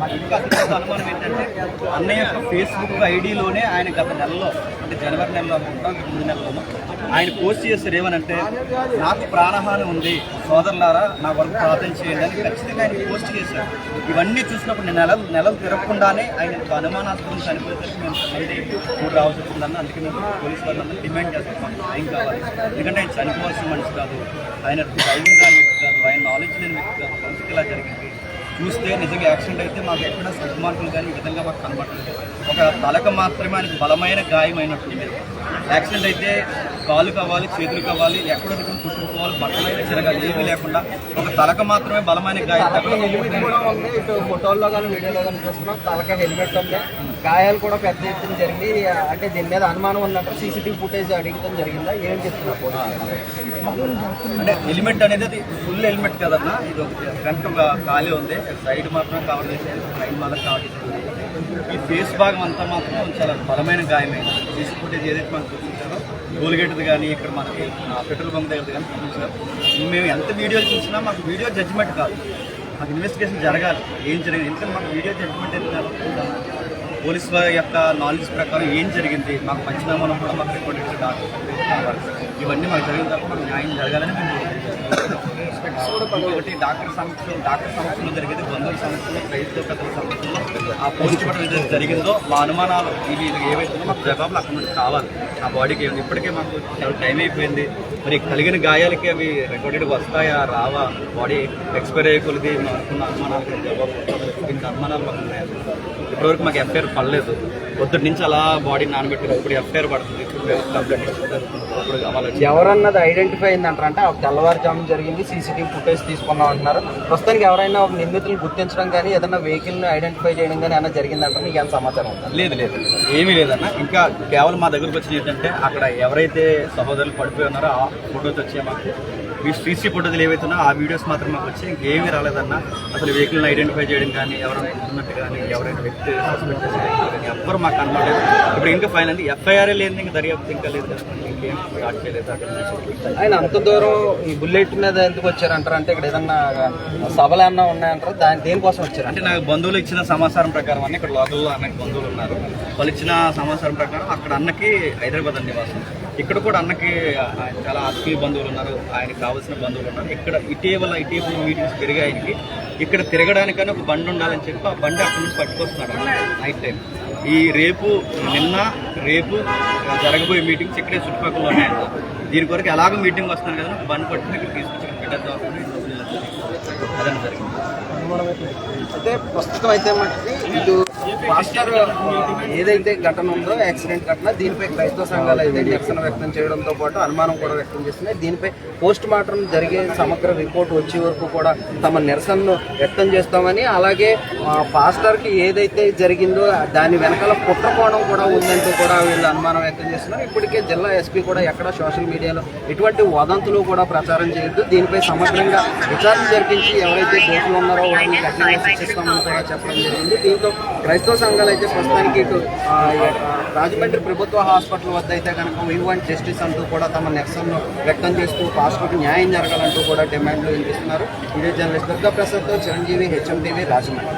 మాకు ఇంకా అనుమానం ఏంటంటే అన్నయ్య యొక్క ఫేస్బుక్ ఐడిలోనే ఆయన గత నెలలో అంటే జనవరి నెలలో అనుకుంటాం ముందు నెలలోనూ ఆయన పోస్ట్ చేస్తారు ఏమనంటే నాకు ప్రాణహాని ఉంది సోదరులారా నా వరకు ప్రార్థన చేయండి అని ఖచ్చితంగా ఆయన పోస్ట్ చేశారు. ఇవన్నీ చూసినప్పుడు నేను నెలలు నెలలు తిరగకుండానే ఆయన యొక్క అనుమానాస్పదం చనిపోయేసరికి మేము మళ్ళీ మూడు రావాల్సి వచ్చిందన్న అందుకే మేము పోలీసు వారిని డిమాండ్ చేస్తాం. ఏం టైం కావాలి. ఎందుకంటే ఆయన చనిపోవాల్సిన మనిషి కాదు. ఆయన డ్రైవింగ్ కాని వ్యక్తి కాదు. ఆయన నాలెడ్జ్ లేని వ్యక్తి కాదు. అందుకే ఇలా జరిగింది. చూస్తే నిజంగా యాక్సిడెంట్ అయితే మాకు ఎక్కడ స్కిడ్ మార్కులు కానీ ఈ విధంగా మాకు కనబడలేదు. ఒక తలకు మాత్రమే ఆయనకి బలమైన గాయమైనట్టుంది యాక్సిడెంట్ అయితే కాలు కావాలి చేతులు కావాలి ఎక్కడో దగ్గర కుట్టుకోవాలి బట్టలు అయితే జరగాలి ఏమీ లేకుండా ఒక తలకు మాత్రమే బలమైన గాయం ఫోటోల్లో కానీ వీడియోలో కానీ చూస్తున్నాం. తలకి హెల్మెట్ ఉంది. గాయాలు కూడా పెద్ద ఎత్తున జరిగింది. అంటే దీని మీద అనుమానం ఉందంటే సీసీటీవీ ఫుటేజ్ అడిగడం జరిగిందా? ఏం చెప్తున్నారు అంటే హెల్మెట్ అనేది ఫుల్ హెల్మెట్ కదన్నా ఇది ఒక ఒక ఖాళీ ఉంది. సైడ్ మాత్రం కవర్ చేసేది సైడ్ మాత్రం కవర్ చేసేది. ఈ ఫేస్ భాగం అంతా మాత్రం చాలా బలమైన గాయమైంది సీసీ ఫుటేజ్ ఏదైతే మనం చూపించారో టోల్గేట్ది కానీ ఇక్కడ మనకి పెట్రోల్ బంక్ దగ్గర కానీ చూపించారు మేము ఎంత వీడియోలు చూసినా మాకు వీడియో జడ్జిమెంట్ కాదు. మాకు ఇన్వెస్టిగేషన్ జరగాలి. ఏం జరిగింది? ఎందుకంటే మాకు వీడియో జడ్జిమెంట్ ఎందుకు పోలీస్ వారి యొక్క నాలెడ్జ్ ప్రకారం ఏం జరిగింది? మాకు పంచనామాలో కూడా మాకు రిపోర్ట్ ఇవన్నీ మాకు జరిగిన తర్వాత మాకు న్యాయం జరగాలని మేము ఇంకొకటి డాక్టర్ సమస్యలు డాక్టర్ సమస్యలు జరిగేది బంధువుల సమస్యలు క్రైస్తవ పెద్దల సమక్షంలో ఆ పోస్ట్ మార్టం ఏదైతే జరిగిందో మా అనుమానాలు ఇవి ఇవి ఏవైతే మాకు జవాబులు అక్కడ నుంచి కావాలి. ఆ బాడీకి ఏమైంది ఇప్పటికే మాకు చాలా టైం అయిపోయింది. మరి కలిగిన గాయాలకి అవి రికార్డెడ్ వస్తాయా రావా? బాడీ ఎక్స్పైర్ అయ్యే కొలిది అనుకున్న అనుమానాలకు జవాబు దీనికి అనుమానాలు మాకు ఉన్నాయి? ఇప్పటివరకు మాకు ఎఫ్ఐఆర్ పడలేదు. పొద్దున్న నుంచి అలా బాడీ నానబెట్టారు ఇప్పుడు ఎఫ్ఐఆర్ పడుతుంది. కంప్లైంట్ ఎవరన్నది ఐడెంటిఫై అయిందంటారు అంటే ఆ తెల్లవారుజాము జరిగింది సీసీటీవీ ఫుటేజ్ తీసుకున్నాం అంటున్నారు. ప్రస్తుతానికి ఎవరైనా ఒక నిందితులను గుర్తించడం కానీ ఏదైనా వెహికల్ని ఐడెంటిఫై చేయడం కానీ ఏమైనా జరిగిందంటారు? మీకు ఎంత సమాచారం లేదు లేదు. ఏమీ లేదన్న. ఇంకా కేవలం మా దగ్గరకు వచ్చింది ఏంటంటే అక్కడ ఎవరైతే సహోదరులు పడిపోయి ఉన్నారో ఆ ఫోటోస్ వచ్చాయి మాకు ఈ సీసీ ఫోటోలు ఏవైతే ఉన్నాయో ఆ వీడియోస్ మాత్రం మాకు వచ్చి ఇంకేమీ రాలేదన్న. అసలు వెహికల్ని ఐడెంటిఫై చేయడం కానీ ఎవరైనా ఉన్నట్టు కానీ ఎవరైనా వ్యక్తి కానీ ఎవ్వరు మాకు ఇప్పుడు ఇంకా ఫైనల్ అండి ఎఫ్ఐఆర్ లేదు ఇంకా దర్యాప్తు ఇంకా లేదు. ఆయన అంత దూరం ఈ బుల్లెట్ మీద ఎందుకు వచ్చారంటారు? అంటే ఇక్కడ ఏదన్నా సభలు ఏమన్నా ఉన్నాయంటారు? దాని దేనికోసం వచ్చారు? అంటే నాకు బంధువులు ఇచ్చిన సమాచారం ప్రకారం అన్న ఇక్కడ లోకల్లో అన్నకి బంధువులు ఉన్నారు. వాళ్ళు ఇచ్చిన సమాచారం ప్రకారం అక్కడ అన్నకి హైదరాబాద్ నివాసం. ఇక్కడ కూడా అన్నకి చాలా ఆత్మీయ బంధువులు ఉన్నారు. ఆయనకి కావాల్సిన బంధువులు ఉన్నారు. ఇక్కడ ఇటీవల ఇటీవల మీటింగ్స్ పెరిగాయి ఆయనకి ఇక్కడ తిరగడానికైనా ఒక బండి ఉండాలని చెప్పి ఆ బండి అక్కడి నుంచి పట్టుకొస్తున్నాడు నైట్ టైం ఈ రేపు నిన్న రేపు జరగబోయే మీటింగ్స్ ఇక్కడే చుట్టుపక్కల ఉన్నాయి దీని కొరకు ఎలాగో మీటింగ్ వస్తున్నాను కదా బండి పట్టుకుని ఇక్కడ తీసుకొచ్చి ఇక్కడ పెట్టేద్దాం అదని జరిగింది. అయితే ప్రస్తుతం అయితే మనకి ఇటు పాస్టర్ uh, ఏదైతే ఘటన ఉందో యాక్సిడెంట్ ఘటన దీనిపై క్రైస్తవ సంఘాలు అయితే నిరసన వ్యక్తం చేయడంతో పాటు అనుమానం కూడా వ్యక్తం చేస్తున్నాయి. దీనిపై పోస్ట్ మార్టం జరిగే సమగ్ర రిపోర్ట్ వచ్చే వరకు కూడా తమ నిరసనను వ్యక్తం చేస్తామని అలాగే పాస్టర్కి ఏదైతే జరిగిందో దాని వెనకాల కుట్రకోణం కూడా ఉందంటూ కూడా వీళ్ళు అనుమానం వ్యక్తం చేస్తున్నారు. ఇప్పటికే జిల్లా ఎస్పీ కూడా ఎక్కడ సోషల్ మీడియాలో ఎటువంటి వదంతులు కూడా ప్రచారం చేయొద్దు. దీనిపై సమగ్రంగా విచారణ జరిపించి ఎవరైతే దోషులు ఉన్నారో వాళ్ళని కఠినంగా శిక్షిస్తామని కూడా చెప్పడం జరిగింది. దీంతో క్రైస్తవ సంఘాలు అయితే ప్రస్తుతానికి ఇటు రాజమండ్రి ప్రభుత్వ హాస్పిటల్ వద్ద అయితే కనుక వీ వాంట్ జస్టిస్ అంటూ కూడా తమ నిరసనను వ్యక్తం చేస్తూ పాస్పోర్ట్ న్యాయం జరగాలంటూ కూడా డిమాండ్లు వినిపిస్తున్నారు వీడియో జర్నలిస్ట్ దుర్గా ప్రసాద్తో చిరంజీవి హెచ్ఎం టీవీ రాజమండ్రి.